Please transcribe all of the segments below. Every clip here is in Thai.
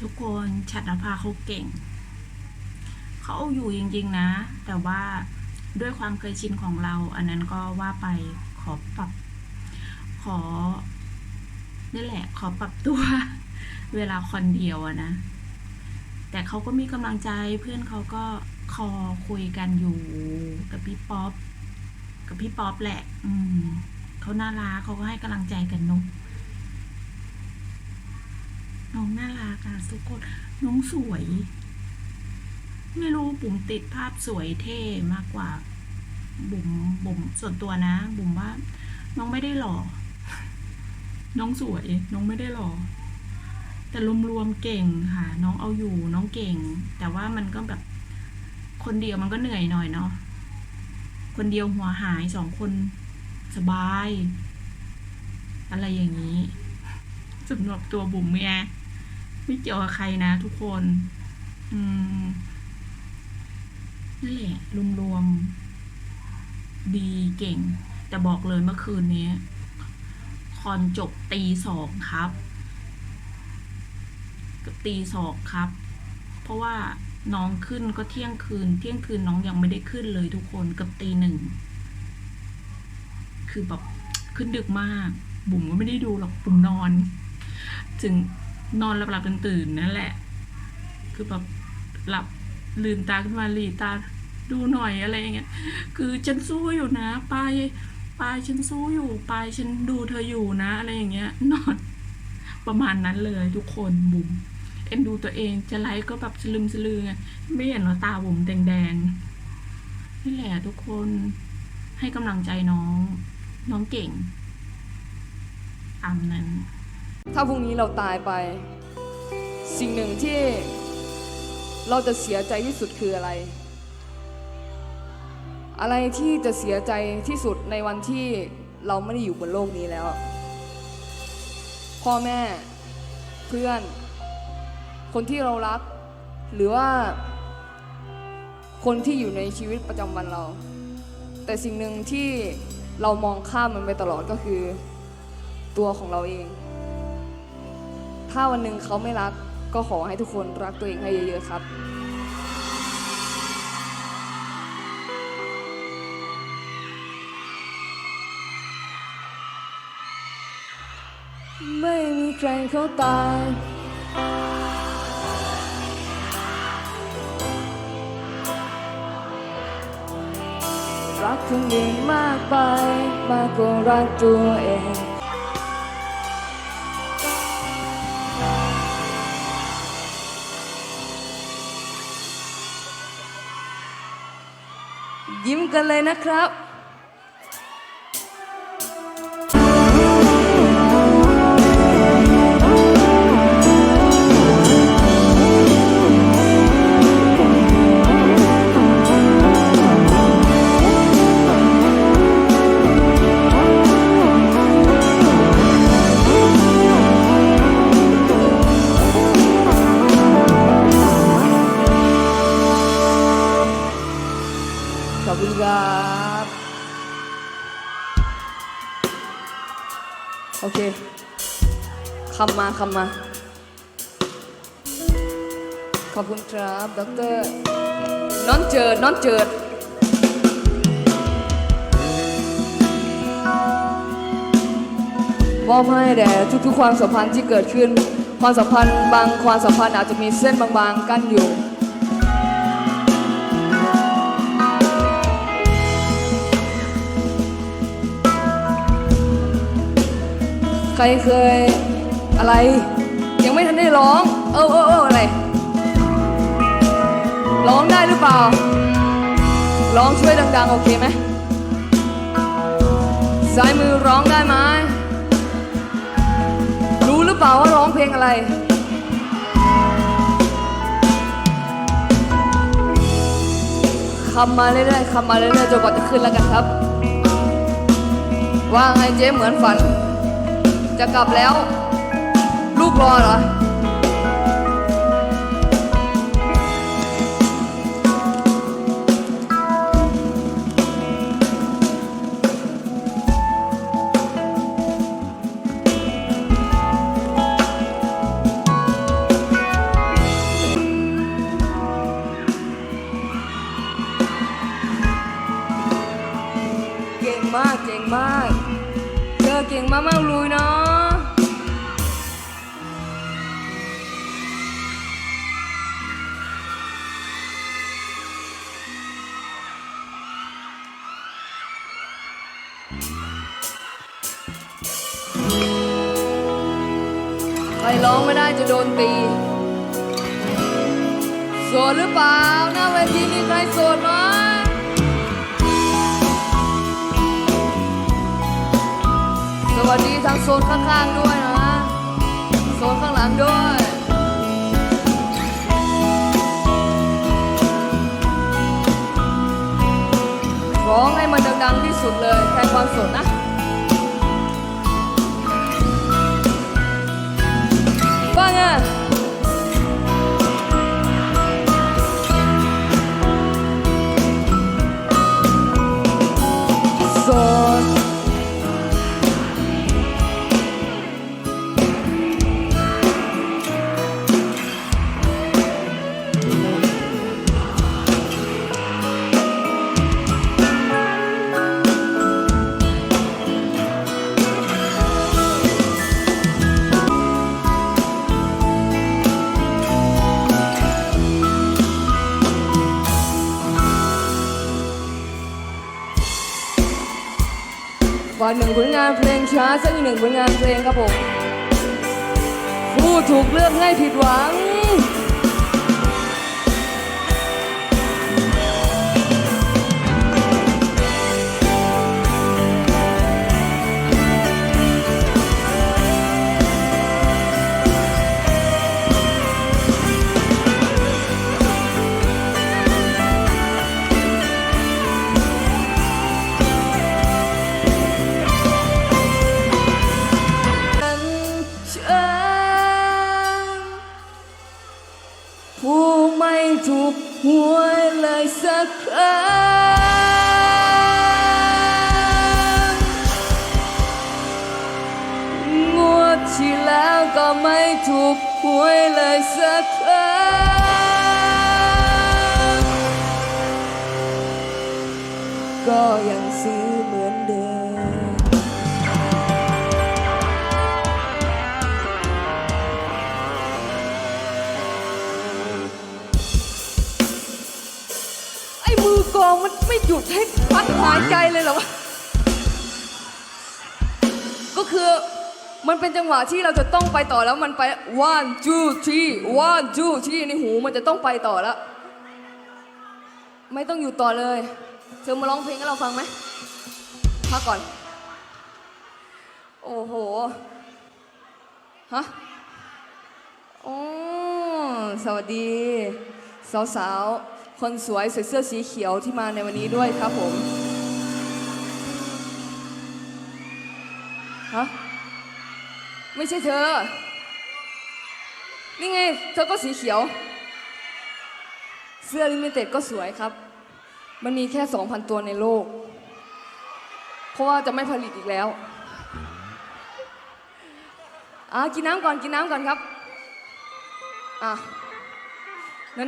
ทุกคนฉัตรภาเขาเก่ง เขาเอาอยู่จริง ๆ นะ แต่ว่าด้วยความเคยชินของเรา อันนั้นก็ว่าไปขอปรับ ขอนี่แหละ ขอปรับตัว เวลาคนเดียวอะนะ แต่เขาก็มีกำลังใจเพื่อนเขาก็คอคุยกันอยู่กับพี่ป๊อปกับพี่ป๊อปแหละ อืมเขาน่ารักเขาก็ให้กำลังใจกันนุก น้องน่ารักอะทุกคนน้องสวย ไม่รู้บุ๋มติดภาพสวยเท่มากกว่า บุ๋มบุ๋มส่วนตัวนะ บุ๋มว่า น้องไม่ได้หล่อ น้องสวย น้องไม่ได้หล่อ แต่รวมๆเก่งค่ะ น้องเอาอยู่ น้องเก่ง แต่ว่ามันก็แบบ คนเดียวมันก็เหนื่อยหน่อยเนาะคนเดียวหัวหายสองคนสบาย อะไรอย่างนี้สำหรับตัวบุ๋มไง ไม่เกี่ยวกับใครนะทุกคน อืมนั่นแหละรวมๆดีเก่ง แต่บอกเลยเมื่อคืนนี้ คอนจบตีสองครับกับตีสองครับ เพราะว่าน้องขึ้นก็เที่ยงคืน เที่ยงคืนน้องยังไม่ได้ขึ้นเลยทุกคนกับตีหนึ่ง คือแบบขึ้นดึกมาก บุ๋มก็ไม่ได้ดูหรอกบุ๋มนอน ถึง นอนหลับๆตื่นๆนั่นแหละ คือแบบหลับลืมตาขึ้นมาหลีตาดูหน่อยอะไรอย่างเงี้ย คือฉันสู้อยู่นะปายปายฉันสู้อยู่ปายฉันดูเธออยู่นะ อะไรอย่างเงี้ย นอน ประมาณนั้นเลยทุกคนบุ๋มเอ็นดูตัวเองจะไลฟ์ก็แบบสลึมสลือไงไม่เห็นว่าตาบุ๋มแดงๆนี่แหละทุกคนให้กำลังใจน้อง น้องเก่งตามนั้น ถ้าพรุ่งนี้เราตายไป สิ่งหนึ่งที่เราจะเสียใจที่สุดคืออะไร อะไรที่จะเสียใจที่สุดในวันที่เราไม่ได้อยู่บนโลกนี้แล้ว พ่อแม่เพื่อน คนที่เรารัก หรือว่า คนที่อยู่ในชีวิตประจำวันเรา แต่สิ่งหนึ่งที่เรามองข้ามมันไปตลอดก็คือ ตัวของเราเอง ถ้าวันหนึ่งเขาไม่รักก็ขอให้ทุกคนรักตัวเองให้เยอะๆครับไม่มีใครเขาตาย รักคนอื่นมากไป มากกว่ารักตัวเอง กันเลยนะครับ อบคุณครับโอเคคำมาคำมา ขอบคุณครับดอกเตอรน้อนเจิดน้อนเจิดมอบให้แด่ทุกๆความสัมพันธ์ที่เกิดขึ้น ความสัมพันธ์บางความสัมพันธ์อาจจะมีเส้นบางๆ กั้นอยู่ รเคยอะไร ยังไม่ทันได้ร้อง เออเออเอออะไรร้องได้หรือเปล่า ร้องช่วยดัง ๆ โอเคไหมซ้ายมือร้องได้ไหมรู้หรือเปล่าว่าร้องเพลงอะไร คำมาเรื่อยๆคำมาเรื่อยๆจนกว่าจะขึ้นแล้วกันครับ ว่าไงเจ๊เหมือนฝัน จะกลับแล้ว ลูกรอเหรอ เก่งมาก เก่งมากเจอเก่งมากมากลุยเนาะ ร้องไม่ได้จะโดนตี โสดหรือเปล่าหน้าเวทีมีใครโสดไหมสวัสดีทางโซนข้างๆด้วยนะ โซนข้างหลังด้วยร้องให้มันดังๆที่สุดเลยแทนความโสดนะ หนึ่งผลงานเพลงช้าสักหนึ่งผลงานเพลงครับผมผู้ถูกเลือกให้ผิดหวัง ไม่ถูกหวเลยสักครั้งก็ยังซื้อเหมือนเดิม ไอ้มือกลองมันไม่หยุดให้พักหายใจเลยเหรอวะ ก็คือ มันเป็นจังหวะที่เราจะต้องไปต่อแล้วมันไป one two three one two three ในหูมันจะต้องไปต่อแล้ว ไม่ต้องอยู่ต่อเลย เธอมาร้องเพลงให้เราฟังไหมพักก่อน โอ้โห ฮะโอ้สวัสดี สาวๆ คนสวยใส่เสื้อสีเขียวที่มาในวันนี้ด้วยครับผม ฮะ ไม่ใช่เธอ นี่ไง เธอก็สีเขียว เสื้อลิมิเต็ดก็สวยครับ มันมีแค่ 2,000 ตัวในโลก เพราะว่าจะไม่ผลิตอีกแล้วอะกินน้ำก่อนกินน้ำก่อนครับอะ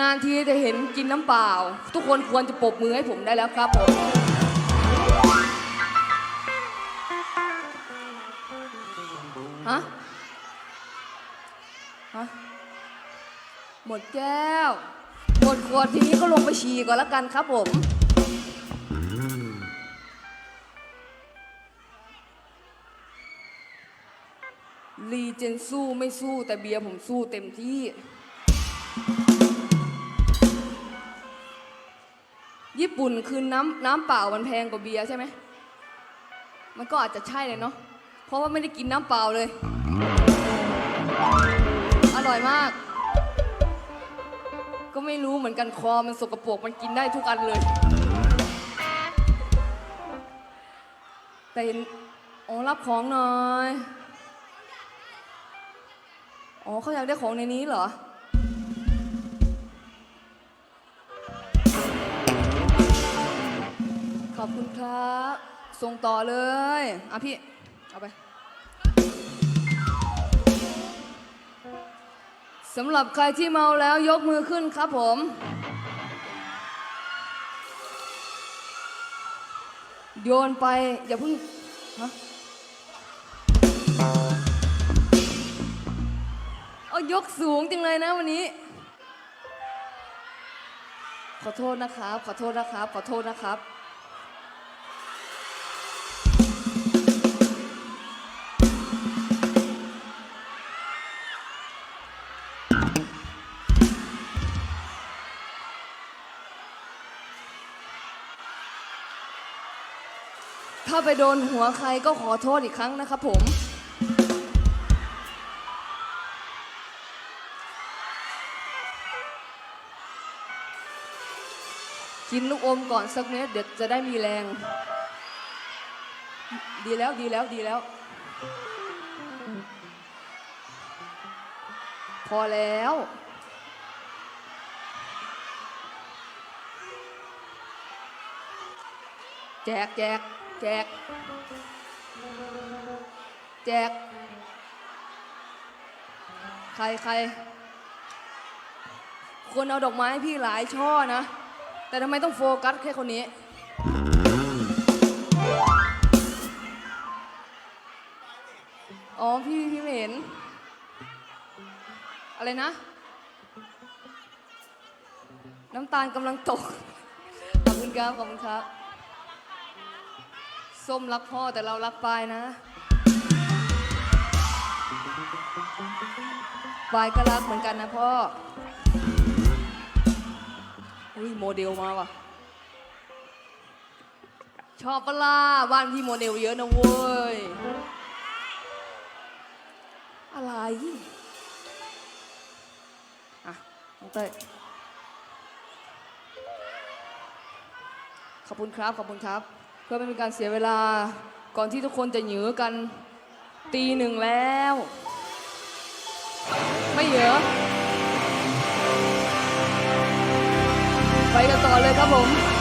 นานๆทีจะเห็นกินน้ำเปล่า ทุกคนควรจะปรบมือให้ผมได้แล้วครับผม หมดแก้ว หมดขวดทีนี้ก็ลงไปฉี่ก่อนละกันครับผม รีเจนสู้ไม่สู้แต่เบียร์ผมสู้เต็มที่ ญี่ปุ่นคือน้ำน้ำเปล่ามันแพงกว่าเบียร์ใช่ไหม มันก็อาจจะใช่เลยเนาะ เพราะว่าไม่ได้กินน้ำเปล่าเลย อร่อยมาก ก็ไม่รู้เหมือนกันคอมันสกปรกมันกินได้ทุกอันเลย แต่เห็นอ๋อรับของหน่อยอ๋อเขาอยากได้ของในนี้เหรอ ขอบคุณครับ ส่งต่อเลย อะพี่ เอาไป สำหรับใครที่เมาแล้วยกมือขึ้นครับผม โยนไป อย่าเพิ่งฮะเอายกสูงจริงเลยนะวันนี้ ขอโทษนะครับ ขอโทษนะครับ ขอโทษนะครับ ถ้าไปโดนหัวใครก็ขอโทษอีกครั้งนะครับผม กินลูกอมก่อนสักเม็ดเดี๋ยวจะได้มีแรง ดีแล้วดีแล้วดีแล้ว พอแล้วแจกแจก แจก แจก ใครใคร คนเอาดอกไม้พี่หลายช่อนะ แต่ทำไมต้องโฟกัสแค่คนนี้ อ๋อ พี่พี่ไม่เห็น อะไรนะ น้ำตาลกำลังตก ขอบคุณครับ ขอบคุณครับ ส้มรักพ่อแต่เรารักปายนะ ปายก็รักเหมือนกันนะพ่อ อุ้ยโมเดลมาว่ะ ชอบปล่ะบ้านพี่โมเดลเยอะนะเว้ย อะไรอะน้องเต้ขอบคุณครับ ขอบคุณครับ เพื่อไม่เป็นการเสียเวลาก่อนที่ทุกคนจะหยือกันตีหนึ่งแล้ว ไม่เหยอะไปกันต่อเลยครับผม